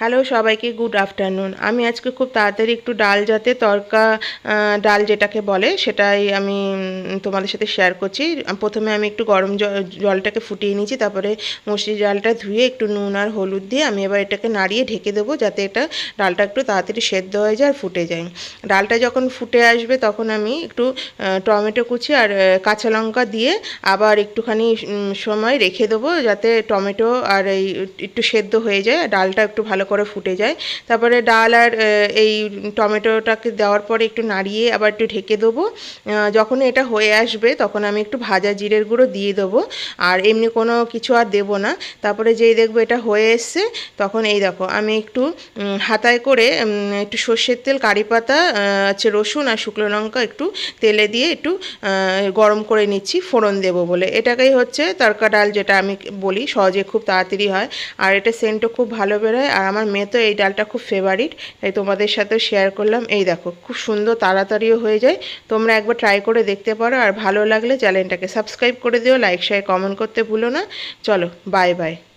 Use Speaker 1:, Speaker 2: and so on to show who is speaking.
Speaker 1: Hello সবাইকে good afternoon আমি আজকে খুব তাড়াতাড়ি একটু ডাল যাতে তরকা ডাল যেটাকে বলে, সেটাই আমি তোমাদের সাথে শেয়ার করছি। প্রথমে আমি একটু গরম জলটাকে ফুটিয়ে নিয়েছি, তারপরে মুসুরি ডালটা ধুয়ে একটু নুন আর হলুদ দিয়ে আমি এবার এটাকে নাড়িয়ে ঢেকে দেবো, যাতে এটা ডালটা একটু তাড়াতাড়ি সেদ্ধ হয়ে যায় আর ফুটে যায়। ডালটা যখন ফুটে আসবে, তখন আমি একটু টমেটো কুচি আর কাঁচা লঙ্কা দিয়ে আবার একটুখানি সময় রেখে দেবো, যাতে টমেটো আর এই, একটু সেদ্ধ হয়ে যায় ডালটা একটু ভালো করে ফুটে যায়। তারপরে ডাল আর এই টমেটোটাকে দেওয়ার পরে একটু নাড়িয়ে আবার একটু ঢেকে দেবো। যখন এটা হয়ে আসবে তখন আমি একটু ভাজা জিরের গুঁড়ো দিয়ে দেবো। আর এমনি কোনো কিছু আর দেবো না। তারপরে যেই দেখব এটা হয়ে এসছে, তখন এই দেখো আমি একটু হাতায় করে একটু সর্ষের তেল, কারি পাতা হচ্ছে রসুন আর শুকনো লঙ্কা একটু তেলে দিয়ে একটু গরম করে নিচ্ছি, ফোড়ন দেবো বলে। এটাকেই হচ্ছে তরকা ডাল যেটা আমি বলি, সহজে খুব তাড়াতাড়ি হয়। আর এটা সেন্টও খুব ভালো বেরোয়। আর আমার মেয়ে তো এই ডালটা খুব ফেভারিট তাই তোমাদের সাথেও শেয়ার করলাম। এই দেখো, খুব সুন্দর, তাড়াতাড়িও হয়ে যায়। তোমরা একবার ট্রাই করে দেখতে পারো, আর ভালো লাগলে চ্যানেলটাকে সাবস্ক্রাইব করে দিও লাইক শেয়ার কমেন্ট করতে ভুলো না। চলো বাই বাই